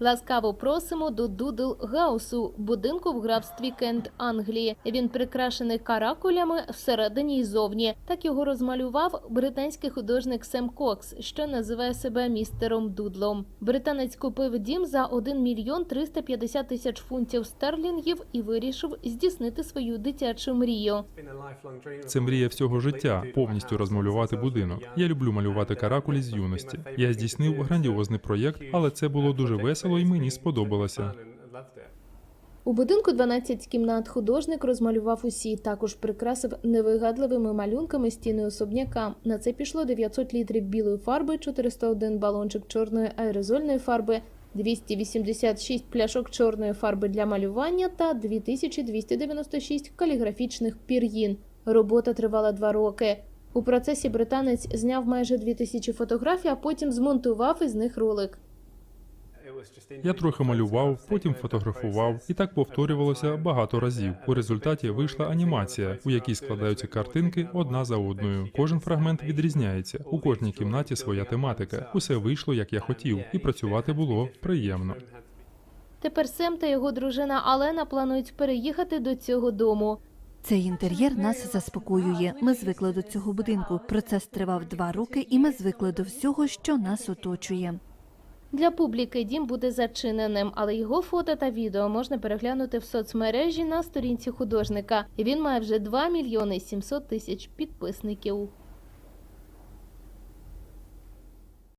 Ласкаво просимо до Дудл Гаусу, будинку в графстві Кент, Англії. Він прикрашений каракулями всередині і зовні. Так його розмалював британський художник Сем Кокс, що називає себе містером Дудлом. Британець купив дім за 1 мільйон 350 тисяч фунтів стерлінгів і вирішив здійснити свою дитячу мрію. Це мрія всього життя повністю розмалювати будинок. Я люблю малювати каракулі з юності. Я здійснив грандіозний проєкт, але це було дуже весело і мені сподобалося. У будинку 12 кімнат художник розмалював усі, також прикрасив невигадливими малюнками стіни особняка. На це пішло 900 літрів білої фарби, 401 балончик чорної аерозольної фарби, 286 пляшок чорної фарби для малювання та 2296 каліграфічних пір'їн. Робота тривала два роки. У процесі британець зняв майже 2000 фотографій, а потім змонтував із них ролик. Я трохи малював, потім фотографував, і так повторювалося багато разів. У результаті вийшла анімація, у якій складаються картинки одна за одною. Кожен фрагмент відрізняється. У кожній кімнаті своя тематика. Усе вийшло як я хотів, і працювати було приємно. Тепер Сем та його дружина Алена планують переїхати до цього дому. Цей інтер'єр нас заспокоює. Ми звикли до цього будинку. Процес тривав два роки, і ми звикли до всього, що нас оточує. Для публіки дім буде зачиненим, але його фото та відео можна переглянути в соцмережі на сторінці художника. Він має вже 2 мільйони 700 тисяч підписників.